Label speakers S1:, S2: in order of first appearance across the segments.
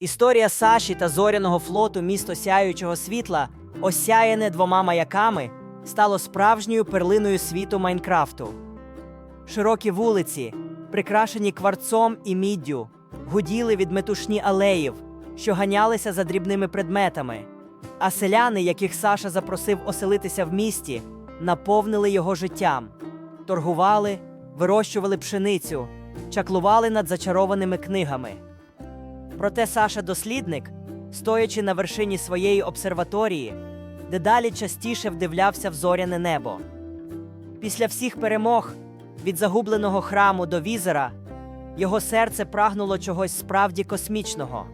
S1: Історія Саші та зоряного флоту місто сяючого світла, осяяне двома маяками, стало справжньою перлиною світу Майнкрафту. Широкі вулиці, прикрашені кварцом і міддю, гуділи від метушні алеїв, що ганялися за дрібними предметами. А селяни, яких Саша запросив оселитися в місті, наповнили його життям, торгували, вирощували пшеницю, чаклували над зачарованими книгами. Проте Саша дослідник, стоячи на вершині своєї обсерваторії, дедалі частіше вдивлявся в зоряне небо. Після всіх перемог від загубленого храму до візера його серце прагнуло чогось справді космічного.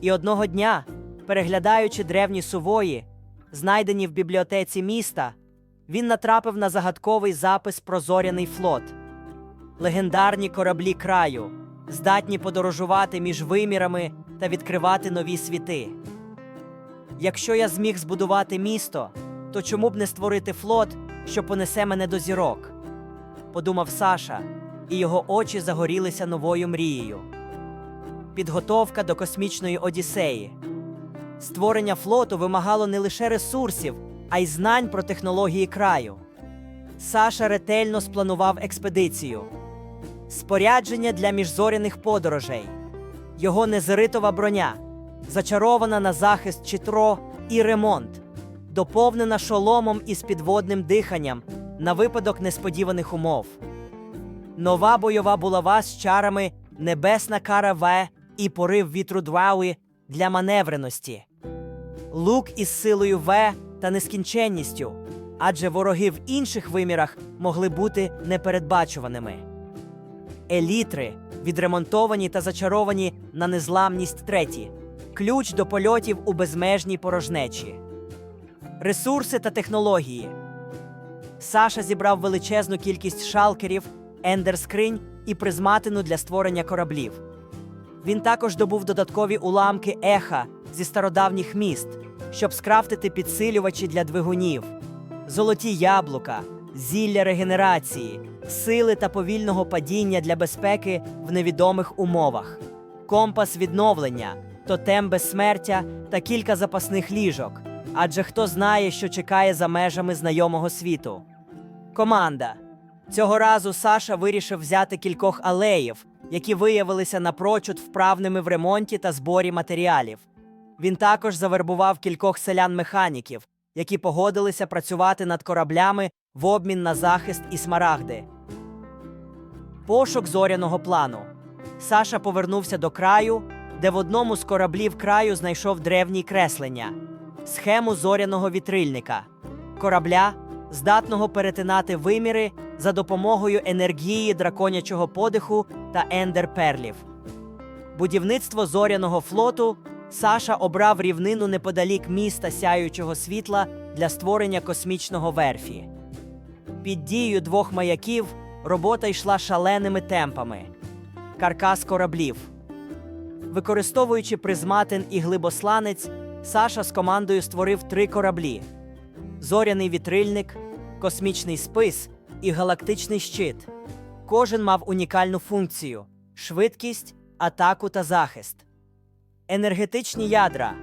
S1: І одного дня, переглядаючи древні сувої, знайдені в бібліотеці міста, він натрапив на загадковий запис про зоряний флот легендарні кораблі краю, здатні подорожувати між вимірами та відкривати нові світи. Якщо я зміг збудувати місто, то чому б не створити флот, що понесе мене до зірок? подумав Саша, і його очі загорілися новою мрією. Підготовка до космічної Одіссеї. Створення флоту вимагало не лише ресурсів, а й знань про технології краю. Саша ретельно спланував експедицію, спорядження для міжзоряних подорожей, його незеритова броня, зачарована на захист читро і ремонт, доповнена шоломом із підводним диханням на випадок несподіваних умов. Нова бойова булава з чарами Небесна кара В і порив вітру Двауи для маневреності. Лук із силою В та нескінченністю, адже вороги в інших вимірах могли бути непередбачуваними. Елітри, відремонтовані та зачаровані на незламність треті, ключ до польотів у безмежній порожнечі. Ресурси та технології. Саша зібрав величезну кількість шалкерів, ендерскринь і призматину для створення кораблів. Він також добув додаткові уламки еха зі стародавніх міст, щоб скрафтити підсилювачі для двигунів, золоті яблука, зілля регенерації, сили та повільного падіння для безпеки в невідомих умовах, компас відновлення, тотем безсмертя та кілька запасних ліжок. Адже хто знає, що чекає за межами знайомого світу. Команда. Цього разу Саша вирішив взяти кількох алеїв, які виявилися напрочуд вправними в ремонті та зборі матеріалів. Він також завербував кількох селян-механіків, які погодилися працювати над кораблями в обмін на захист і смарагди. Пошук зоряного плану. Саша повернувся до краю, де в одному з кораблів краю знайшов древні креслення, схему зоряного вітрильника, корабля, здатного перетинати виміри за допомогою енергії драконячого подиху та ендерперлів. Будівництво зоряного флоту Саша обрав рівнину неподалік міста сяючого світла для створення космічного верфі. Під дією двох маяків робота йшла шаленими темпами. Каркас кораблів. Використовуючи призматин і глибосланець, Саша з командою створив три кораблі: зоряний вітрильник, космічний спис і галактичний щит. Кожен мав унікальну функцію: швидкість, атаку та захист. Енергетичні ядра.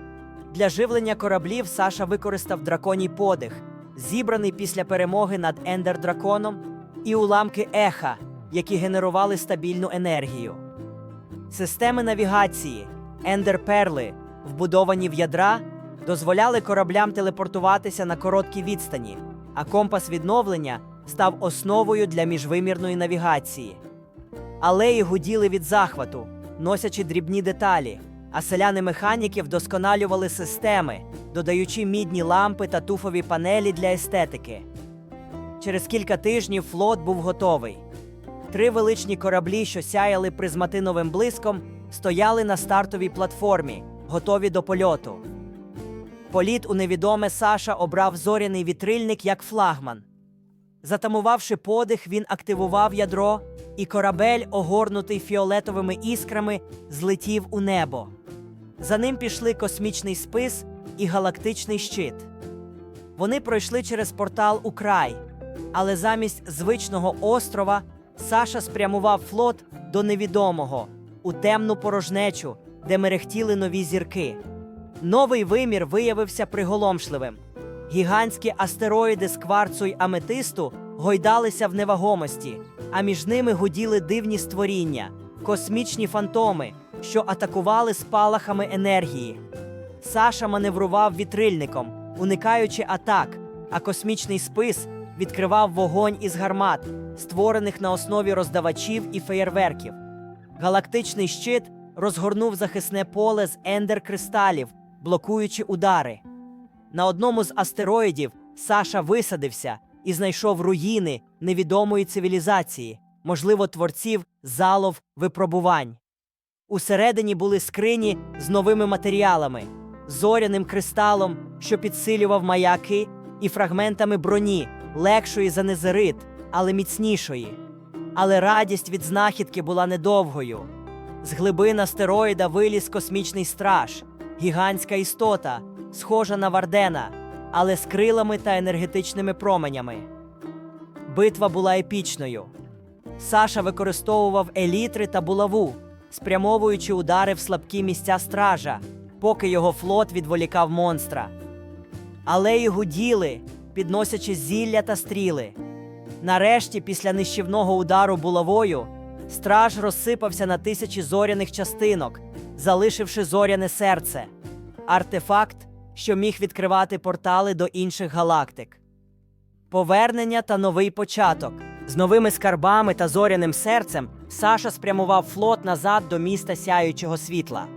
S1: Для живлення кораблів Саша використав драконій подих, зібраний після перемоги над ендер-драконом, і уламки еха, які генерували стабільну енергію. Системи навігації, ендерперли, вбудовані в ядра, дозволяли кораблям телепортуватися на короткі відстані, а компас відновлення став основою для міжвимірної навігації. Алеї гуділи від захвату, носячи дрібні деталі, а селяни-механіки вдосконалювали системи, додаючи мідні лампи та туфові панелі для естетики. Через кілька тижнів флот був готовий. Три величні кораблі, що сяяли призматиновим блиском, стояли на стартовій платформі, готові до польоту. Політ у невідоме Саша обрав зоряний вітрильник як флагман. Затамувавши подих, він активував ядро, і корабель, огорнутий фіолетовими іскрами, злетів у небо. За ним пішли космічний спис і галактичний щит. Вони пройшли через портал у край, але замість звичного острова Саша спрямував флот до невідомого у темну порожнечу, де мерехтіли нові зірки. Новий вимір виявився приголомшливим. Гігантські астероїди з кварцу й аметисту гойдалися в невагомості, а між ними гуділи дивні створіння, космічні фантоми, що атакували спалахами енергії. Саша маневрував вітрильником, уникаючи атак, а космічний спис відкривав вогонь із гармат, створених на основі роздавачів і феєрверків. Галактичний щит розгорнув захисне поле з ендер-кристалів, блокуючи удари. На одному з астероїдів Саша висадився і знайшов руїни невідомої цивілізації, можливо, творців залов випробувань. Усередині були скрині з новими матеріалами, зоряним кристалом, що підсилював маяки, і фрагментами броні, легшої за незерит, але міцнішої. Але радість від знахідки була недовгою. З глибин астероїда виліз космічний страж, гігантська істота, схожа на Вардена, але з крилами та енергетичними променями. Битва була епічною. Саша використовував елітри та булаву, спрямовуючи удари в слабкі місця стража, поки його флот відволікав монстра. Алеї гуділи, підносячи зілля та стріли. Нарешті, після нищівного удару булавою, страж розсипався на тисячі зоряних частинок, залишивши зоряне серце артефакт, що міг відкривати портали до інших галактик. Повернення та новий початок. З новими скарбами та зоряним серцем Саша спрямував флот назад до міста сяючого світла.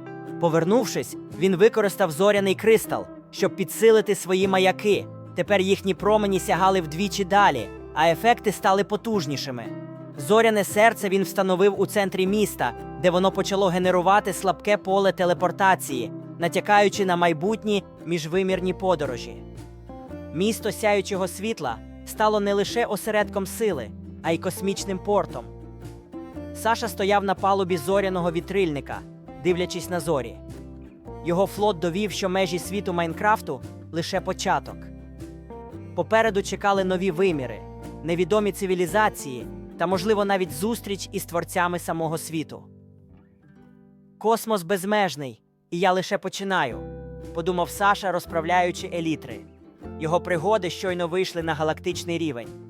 S1: Повернувшись, він використав зоряний кристал, щоб підсилити свої маяки. Тепер їхні промені сягали вдвічі далі, а ефекти стали потужнішими. Зоряне серце він встановив у центрі міста, де воно почало генерувати слабке поле телепортації, натякаючи на майбутні міжвимірні подорожі. Місто сяючого світла стало не лише осередком сили, а й космічним портом. Саша стояв на палубі зоряного вітрильника, дивлячись на зорі. Його флот довів, що межі світу Майнкрафту лише початок. Попереду чекали нові виміри, невідомі цивілізації та, можливо, навіть зустріч із творцями самого світу. Космос безмежний, і я лише починаю, подумав Саша, розправляючи елітри. Його пригоди щойно вийшли на галактичний рівень.